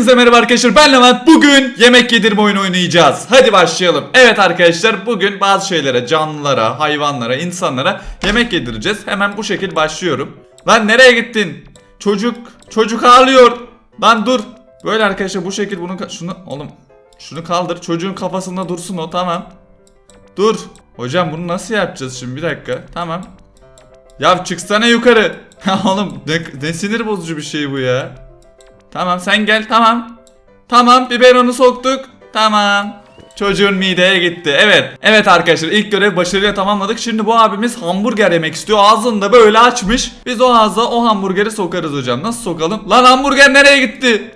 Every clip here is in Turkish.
Hepinize merhaba arkadaşlar. Ben Levent. Bugün yemek yedirme oyunu oynayacağız. Hadi başlayalım. Evet arkadaşlar bugün bazı şeylere Canlılara, hayvanlara, insanlara Yemek yedireceğiz. Hemen bu şekil başlıyorum. Lan nereye gittin? Çocuk, çocuk ağlıyor. Lan dur. Böyle arkadaşlar bu şekil bunu Şunu oğlum Şunu kaldır. Çocuğun kafasında dursun o tamam. Dur. Hocam bunu nasıl yapacağız şimdi? Bir dakika. Tamam. Ya çıksana yukarı. Oğlum ne, ne sinir bozucu bir şey bu ya Tamam sen gel tamam. Tamam biberonu soktuk. Tamam. Çocuğun mideye gitti. Evet. Evet arkadaşlar ilk görev başarıyla tamamladık. Şimdi bu abimiz hamburger yemek istiyor. Ağzını da böyle açmış. Biz o ağza o hamburgeri sokarız hocam. Nasıl sokalım? Lan hamburger nereye gitti?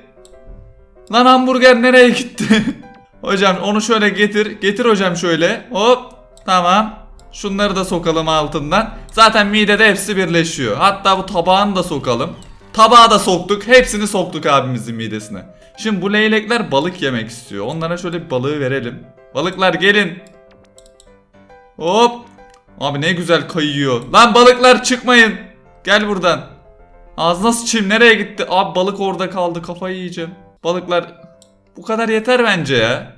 Lan hamburger nereye gitti? hocam onu şöyle getir. Getir hocam şöyle. Hop. Tamam. Şunları da sokalım altından. Zaten midede hepsi birleşiyor. Hatta bu tabağını da sokalım. Tabağı da soktuk. Hepsini soktuk abimizin midesine. Şimdi bu leylekler balık yemek istiyor. Onlara şöyle bir balığı verelim. Balıklar gelin. Hop. Abi ne güzel kayıyor. Lan balıklar çıkmayın. Gel buradan. Ağzına sıçayım nereye gitti? Abi balık orada kaldı kafayı yiyeceğim. Balıklar bu kadar yeter bence ya.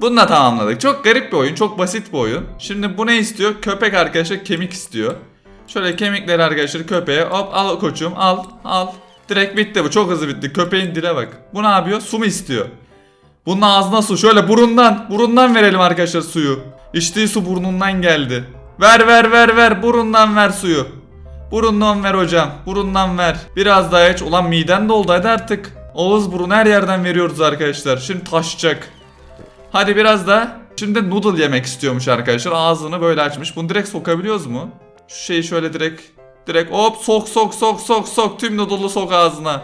Bunu da tamamladık. Çok garip bir oyun. Çok basit bir oyun. Şimdi bu ne istiyor? Köpek arkadaşlar kemik istiyor. Şöyle kemikleri arkadaşlar köpeğe hop al koçum al al. Direkt bitti bu çok hızlı bitti. Köpeğin dile bak. Bu ne yapıyor? Su mu istiyor? Bunun ağzına su. Şöyle burundan. Burundan verelim arkadaşlar suyu. İçtiği su burnundan geldi. Ver ver ver ver. Burundan ver suyu. Burundan ver hocam. Burundan ver. Biraz daha iç. Ulan miden doldu hadi artık. Ağız burun her yerden veriyoruz arkadaşlar. Şimdi taşacak. Hadi biraz da. Şimdi noodle yemek istiyormuş arkadaşlar. Ağzını böyle açmış. Bunu direkt sokabiliyoruz mu? Şu şeyi şöyle direkt direkt hop sok sok sok sok sok tüm noodle'u sok ağzına.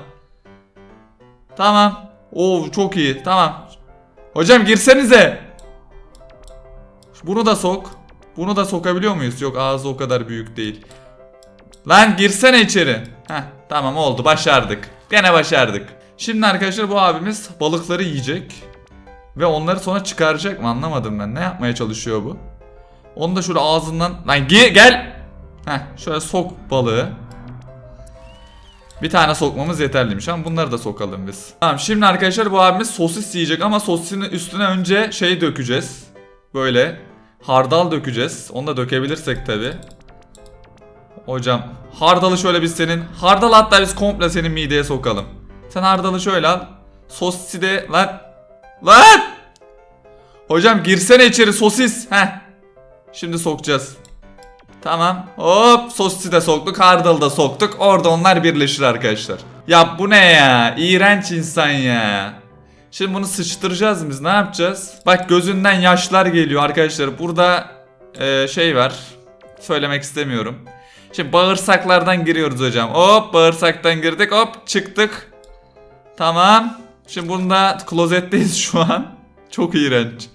Tamam. Oo çok iyi. Tamam. Hocam girsenize. Bunu da sok. Bunu da sokabiliyor muyuz? Yok ağzı o kadar büyük değil. Lan girsene içeri. Heh tamam oldu başardık. Gene başardık. Şimdi arkadaşlar bu abimiz balıkları yiyecek. Ve onları sonra çıkaracak mı anlamadım ben. Ne yapmaya çalışıyor bu? Onu da şöyle ağzından... Lan gel! Heh şöyle sok balığı. Bir tane sokmamız yeterliymiş ama bunları da sokalım biz. Tamam şimdi arkadaşlar bu abimiz sosis yiyecek ama sosisin üstüne önce şey dökeceğiz. Böyle hardal dökeceğiz. Onu da dökebilirsek tabi. Hocam hardalı şöyle biz senin hardal hatta biz komple senin mideye sokalım. Sen hardalı şöyle al. Sosisi de lan lan Hocam girsene içeri sosis. Heh. Şimdi sokacağız. Tamam. Hop sosisi de soktuk. Hardalı da soktuk. Orada onlar birleşir arkadaşlar. Ya bu ne ya? İğrenç insan ya. Şimdi bunu sıçtıracağız biz. Ne yapacağız? Bak gözünden yaşlar geliyor arkadaşlar. Burada e, şey var. Söylemek istemiyorum. Şimdi bağırsaklardan giriyoruz hocam. Hop bağırsaktan girdik. Hop çıktık. Tamam. Şimdi bunda klozetteyiz şu an. Çok iğrenç.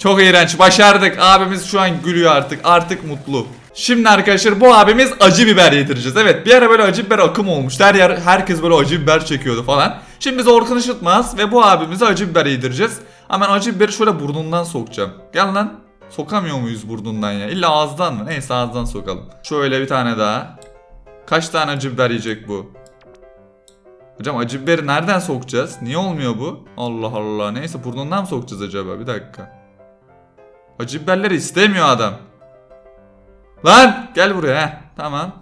Çok iğrenç. Başardık. Abimiz şu an gülüyor artık. Artık mutlu. Şimdi arkadaşlar bu abimiz acı biber yedireceğiz. Evet bir ara böyle acı biber akım olmuş. Her yer herkes böyle acı biber çekiyordu falan. Şimdi biz Orkun Işıtmaz ve bu abimize acı biber yedireceğiz. Ama acı biberi şöyle burnundan sokacağım. Gel lan. Sokamıyor muyuz burnundan ya? İlla ağızdan mı? Neyse ağızdan sokalım. Şöyle bir tane daha. Kaç tane acı biber yiyecek bu? Hocam acı biberi nereden sokacağız? Niye olmuyor bu? Allah Allah. Neyse burnundan mı sokacağız acaba? Bir dakika. Acı biberleri istemiyor adam. Lan gel buraya. Heh, tamam.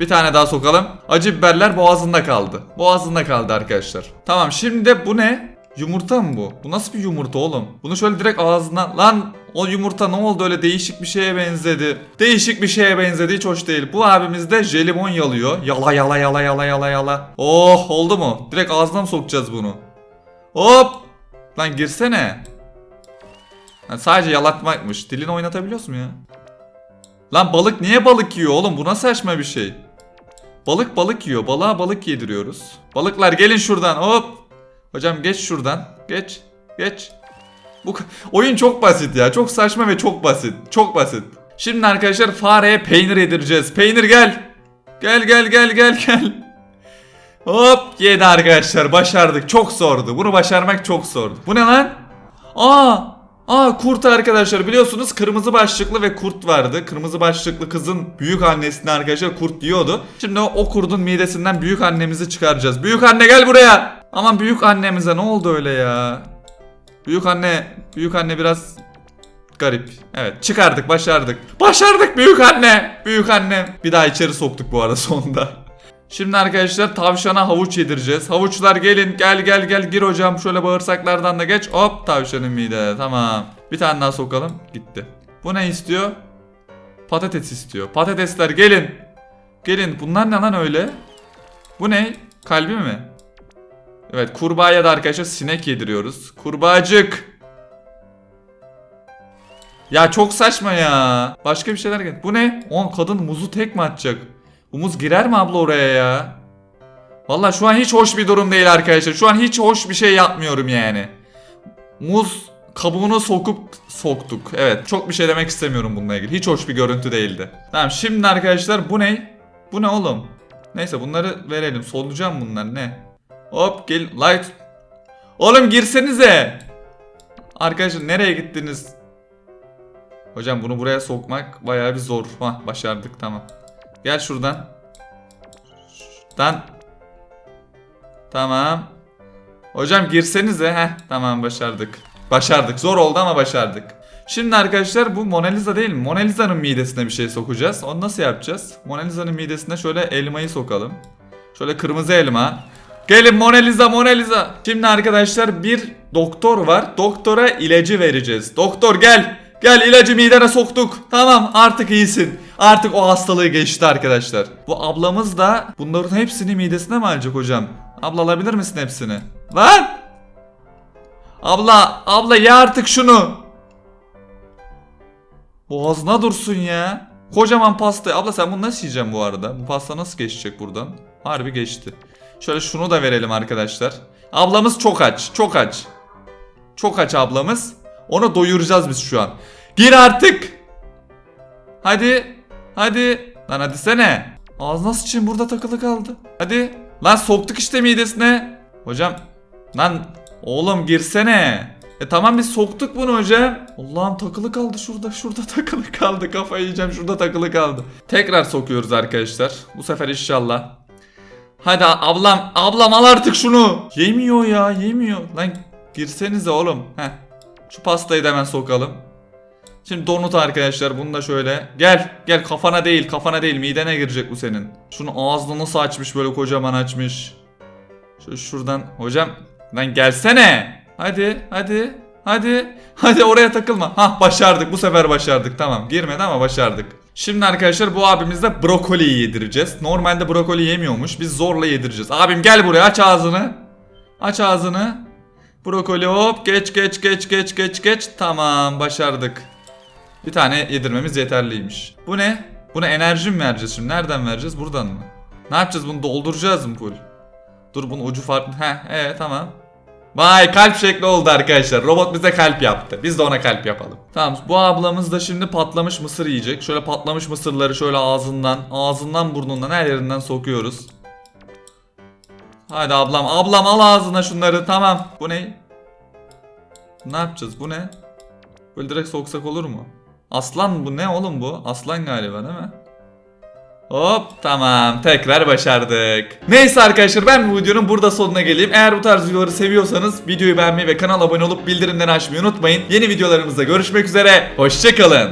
Bir tane daha sokalım. Acı biberler boğazında kaldı. Boğazında kaldı arkadaşlar. Tamam şimdi de bu ne? Yumurta mı bu? Bu nasıl bir yumurta oğlum? Bunu şöyle direkt ağzından... Lan o yumurta ne oldu öyle değişik bir şeye benzedi. Değişik bir şeye benzedi hiç hoş değil. Bu abimiz de jelibon yalıyor. Yala yala yala yala yala yala. Oh oldu mu? Direkt ağzına mı sokacağız bunu? Hop! Lan girsene. Ha, sadece yalatmakmış. Dilini oynatabiliyorsun mu ya? Lan balık niye balık yiyor oğlum? Bu nasıl saçma bir şey? Balık balık yiyor. Balığa balık yediriyoruz. Balıklar gelin şuradan. Hop. Hocam geç şuradan. Geç. Geç. Bu oyun çok basit ya. Çok saçma ve çok basit. Çok basit. Şimdi arkadaşlar fareye peynir yedireceğiz. Peynir gel. Gel gel gel gel gel. Hop yedi arkadaşlar başardık. Çok zordu. Bunu başarmak çok zordu. Bu ne lan? Aa Aa kurt arkadaşlar biliyorsunuz kırmızı başlıklı ve kurt vardı. Kırmızı başlıklı kızın büyük annesine arkadaşlar kurt diyordu. Şimdi o, o kurdun midesinden büyük annemizi çıkaracağız. Büyük anne gel buraya. Aman büyük annemize ne oldu öyle ya? Büyük anne, büyük anne biraz garip. Evet çıkardık başardık. Başardık büyük anne. Büyük anne. Bir daha içeri soktuk bu arada sonunda. Şimdi arkadaşlar tavşana havuç yedireceğiz. Havuçlar gelin gel gel gel gir hocam şöyle bağırsaklardan da geç. Hop tavşanın mide tamam. Bir tane daha sokalım gitti. Bu ne istiyor? Patates istiyor. Patatesler gelin. Gelin bunlar ne lan öyle? Bu ne? Kalbi mi? Evet kurbağaya da arkadaşlar sinek yediriyoruz. Kurbağacık. Ya çok saçma ya. Başka bir şeyler gel. Bu ne? On kadın muzu tek mi atacak? Bu muz girer mi abla oraya ya? Valla şu an hiç hoş bir durum değil arkadaşlar. Şu an hiç hoş bir şey yapmıyorum yani. Muz kabuğunu sokup soktuk. Evet çok bir şey demek istemiyorum bununla ilgili. Hiç hoş bir görüntü değildi. Tamam şimdi arkadaşlar bu ne? Bu ne oğlum? Neyse bunları verelim. Solucan bunlar ne? Hop gel light. Oğlum girsenize. Arkadaşlar nereye gittiniz? Hocam bunu buraya sokmak bayağı bir zor. Hah başardık tamam. Gel şuradan. Şuradan. Tamam. Hocam girsenize. Heh tamam başardık. Başardık. Zor oldu ama başardık. Şimdi arkadaşlar bu Mona Lisa değil mi? Mona Lisa'nın midesine bir şey sokacağız. Onu nasıl yapacağız? Mona Lisa'nın midesine şöyle elmayı sokalım. Şöyle kırmızı elma. Gelin Mona Lisa Mona Lisa. Şimdi arkadaşlar bir doktor var. Doktora ilacı vereceğiz. Doktor gel. Gel ilacı midene soktuk. Tamam artık iyisin. Artık o hastalığı geçti arkadaşlar. Bu ablamız da bunların hepsini midesine mi alacak hocam? Abla alabilir misin hepsini? Lan! Abla, abla ye artık şunu. Boğazına dursun ya. Kocaman pasta. Abla sen bunu nasıl yiyeceksin bu arada? Bu pasta nasıl geçecek buradan? Harbi geçti. Şöyle şunu da verelim arkadaşlar. Ablamız çok aç. Çok aç. Çok aç ablamız. Onu doyuracağız biz şu an. Gir artık. Hadi. Hadi. Lan hadi sene. Ağzına sıçayım burada takılı kaldı. Hadi. Lan soktuk işte midesine. Hocam. Lan oğlum girsene. E tamam biz soktuk bunu hocam. Allah'ım takılı kaldı şurada. Şurada takılı kaldı. Kafayı yiyeceğim şurada takılı kaldı. Tekrar sokuyoruz arkadaşlar. Bu sefer inşallah. Hadi ablam. Ablam al artık şunu. Yemiyor ya yemiyor. Lan girsenize oğlum. Heh. Şu pastayı da hemen sokalım. Şimdi donut arkadaşlar bunu da şöyle. Gel gel kafana değil kafana değil midene girecek bu senin. Şunu ağzını nasıl açmış böyle kocaman açmış. Şöyle şuradan hocam lan gelsene. Hadi hadi hadi. Hadi oraya takılma. Hah başardık bu sefer başardık tamam girmedi ama başardık. Şimdi arkadaşlar bu abimizde brokoli yedireceğiz. Normalde brokoli yemiyormuş. Biz zorla yedireceğiz. Abim gel buraya aç ağzını. Aç ağzını. Brokoli hop geç geç geç geç geç geç. Tamam başardık. Bir tane yedirmemiz yeterliymiş. Bu ne? Buna enerji mi vereceğiz şimdi? Nereden vereceğiz? Buradan mı? Ne yapacağız? Bunu dolduracağız mı full? Dur bunun ucu farklı. Heh evet tamam. Vay kalp şekli oldu arkadaşlar. Robot bize kalp yaptı. Biz de ona kalp yapalım. Tamam bu ablamız da şimdi patlamış mısır yiyecek. Şöyle patlamış mısırları şöyle ağzından, ağzından burnundan her yerinden sokuyoruz. Haydi ablam, ablam al ağzına şunları. Tamam. Bu ne? Ne yapacağız? Bu ne? Böyle direkt soksak olur mu? Aslan bu ne oğlum bu? Aslan galiba değil mi? Hop tamam tekrar başardık. Neyse arkadaşlar ben bu videonun burada sonuna geleyim. Eğer bu tarz videoları seviyorsanız videoyu beğenmeyi ve kanala abone olup bildirimleri açmayı unutmayın. Yeni videolarımızda görüşmek üzere. Hoşçakalın.